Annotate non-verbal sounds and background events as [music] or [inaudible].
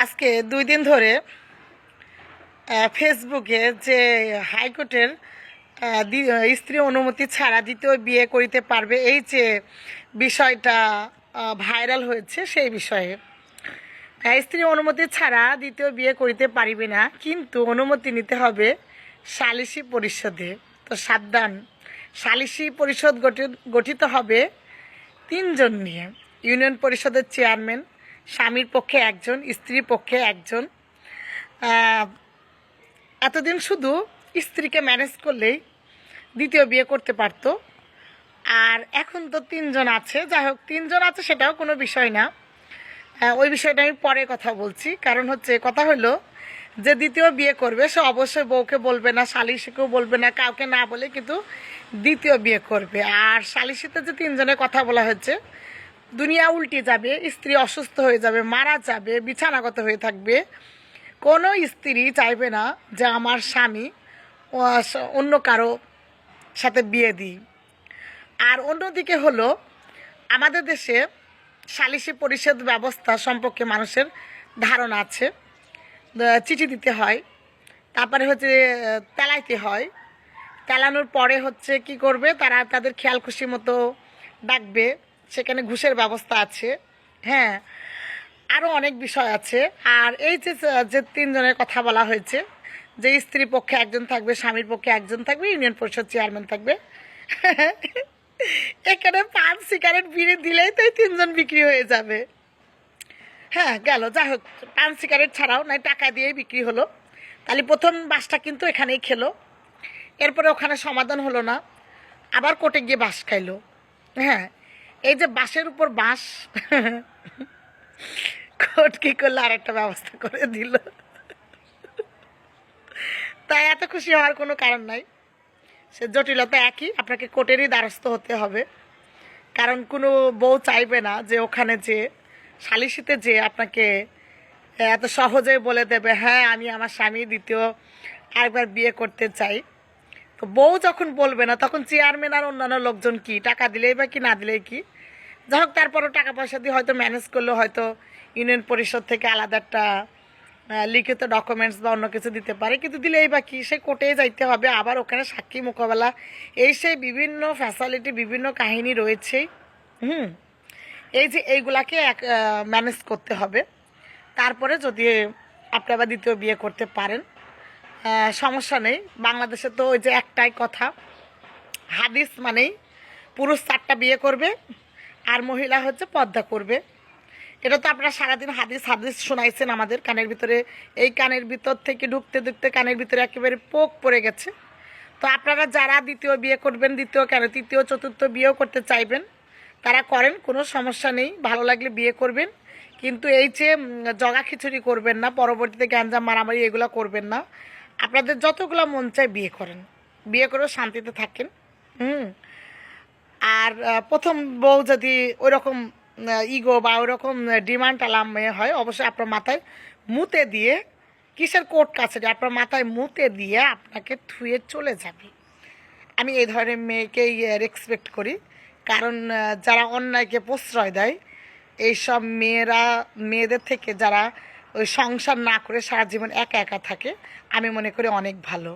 আজকে দুই দিন ধরে ফেসবুকে যে হাইকোর্টের স্ত্রী অনুমতি ছাড়া দ্বিতীয় বিয়ে করিতে পারবে, এই যে বিষয়টা ভাইরাল হয়েছে সেই বিষয়ে। স্ত্রী অনুমতি ছাড়া দ্বিতীয় বিয়ে করিতে পারিবে না, কিন্তু অনুমতি নিতে হবে সালিসি পরিষদে। তো সাবধান, সালিসি পরিষদ গঠি- গঠিত হবে তিনজন নিয়ে, ইউনিয়ন পরিষদের চেয়ারম্যান স্বামীর পক্ষে একজন, স্ত্রীর পক্ষে একজন। এতদিন শুধু স্ত্রীকে ম্যানেজ করলেই দ্বিতীয় বিয়ে করতে পারতো। আর এখন তো তিনজন আছে। যাই হোক, তিনজন আছে সেটাও কোনো বিষয় না। ওই বিষয়টা আমি পরে কথা বলছি। কারণ হচ্ছে কথা হলো যে দ্বিতীয় বিয়ে করবে, সে অবশ্যই বউকে বলবে না শালিশিকেও বলবে না, কাউকে না বলে কিন্তু দ্বিতীয় বিয়ে করবে। আর শালিশিতে যে তিনজনের কথা বলা হয়েছে দুনিয়া উল্টে যাবে, স্ত্রী অসুস্থ হয়ে যাবে, মারা যাবে, বিছানাগত হয়ে থাকবে। কোনো স্ত্রী চাইবে না যে আমার স্বামী অন্য কারও সাথে বিয়ে দিই। আর অন্যদিকে হলো, আমাদের দেশে সালিসি পরিষদ ব্যবস্থা সম্পর্কে মানুষের ধারণা আছে। চিঠি দিতে হয়, তারপরে হচ্ছে তেলাইতে হয়। তেলানোর পরে হচ্ছে কি করবে, তারা তাদের খেয়াল খুশি মতো ডাকবে। সেখানে ঘুষের ব্যবস্থা আছে। হ্যাঁ আরও অনেক বিষয় আছে। আর এই যে যে তিনজনের কথা বলা হয়েছে, যে স্ত্রী পক্ষে একজন থাকবে, স্বামীর পক্ষে একজন থাকবে, ইউনিয়ন পরিষদ চেয়ারম্যান থাকবে। [laughs] এখানে পান, সিগারেট, বিড়ি দিলেই তো তিনজন বিক্রি হয়ে যাবে। হ্যাঁ গেল, যাই হোক, পান, সিগারেট ছাড়াও নাই টাকা দিয়েই বিক্রি হলো। তাহলে প্রথম বাসটা কিন্তু এখানেই খেলো। এরপরে ওখানে সমাধান হলো না। আবার কোর্টে গিয়ে বাস খাইলো। হ্যাঁ এই যে বাঁশের উপর বাঁশ কোর্ট কি করলে? আর একটা ব্যবস্থা করে দিল। তাই এত খুশি হওয়ার কোনো কারণ নাই। সে জটিলতা একই, আপনাকে কোর্টেরই দ্বারস্থ হতে হবে। কারণ কোনো বউ চাইবে না যে ওখানে যে, সালিশিতে যে আপনাকে, এত সহজে বলে দেবে হ্যাঁ আমি আমার স্বামী, দ্বিতীয় আরেকবার বিয়ে করতে চাই। তো বউ যখন বলবে না, তখন চেয়ারম্যান আর অন্যান্য লোকজন কি? টাকা দিলেই বা কি, না দিলেই কি? যাই হোক, তারপরও টাকা পয়সা দিয়ে হয়তো ম্যানেজ করলে হয়তো ইউনিয়ন পরিষদ থেকে আলাদা একটা লিখিত ডকুমেন্টস বা অন্য কিছু দিতে পারে, কিন্তু দিলেই বা কি? সে কোর্টে যাইতে হবে, আবার ওখানে সাক্ষী মোকাবেলা। এই সেই বিভিন্ন ফ্যাসিলিটি বিভিন্ন কাহিনী রয়েছেই হুম? এই যে এইগুলাকে এক ম্যানেজ করতে হবে। তারপরে যদি আপনি আবার দ্বিতীয় বিয়ে করতে পারেন সমস্যা নেই। বাংলাদেশে তো ওই যে একটাই কথা, হাদিস মানেই পুরুষ চারটা বিয়ে করবে আর মহিলা হচ্ছে পর্দা করবে। এটা তো আপনারা সারাদিন হাদিস হাদিস শোনাইছেন আমাদের কানের ভিতরে। এই কানের ভিতর থেকে ঢুকতে ঢুকতে কানের ভিতরে একেবারে পোক পড়ে গেছে। তো আপনারা যারা দ্বিতীয় বিয়ে করবেন, দ্বিতীয় কেন, তৃতীয়, চতুর্থ বিয়েও করতে চাইবেন, তারা করেন, কোনো সমস্যা নেই। ভালো লাগলে বিয়ে করবেন, কিন্তু এই যে জগা খিচুড়ি করবেন না, পরবর্তীতে গ্যাঞ্জাম, মারামারি এগুলো করবেন না। আপনাদের যতগুলো মন চায় বিয়ে করেন। বিয়ে করেও শান্তিতে থাকেন। হুম। আর প্রথম বউ যদি ওইরকম ইগো বা ওইরকম ডিমান্ড আলাম হয়, অবশ্যই আপনার মাথায় মুতে দিয়ে, কিসের কোর্ট কাছে আপনার মাথায় মুতে দিয়ে আপনাকে থুয়ে চলে যাবে। আমি এই ধরনের মেয়েকেই রেসপেক্ট করি। কারণ যারা অন্যায়কে প্রশ্রয় দেয়, এইসব মেয়েরা, মেয়েদের থেকে যারা ওই সংসার না করে সারা জীবন একা একা থাকে আমি মনে করি অনেক ভালো।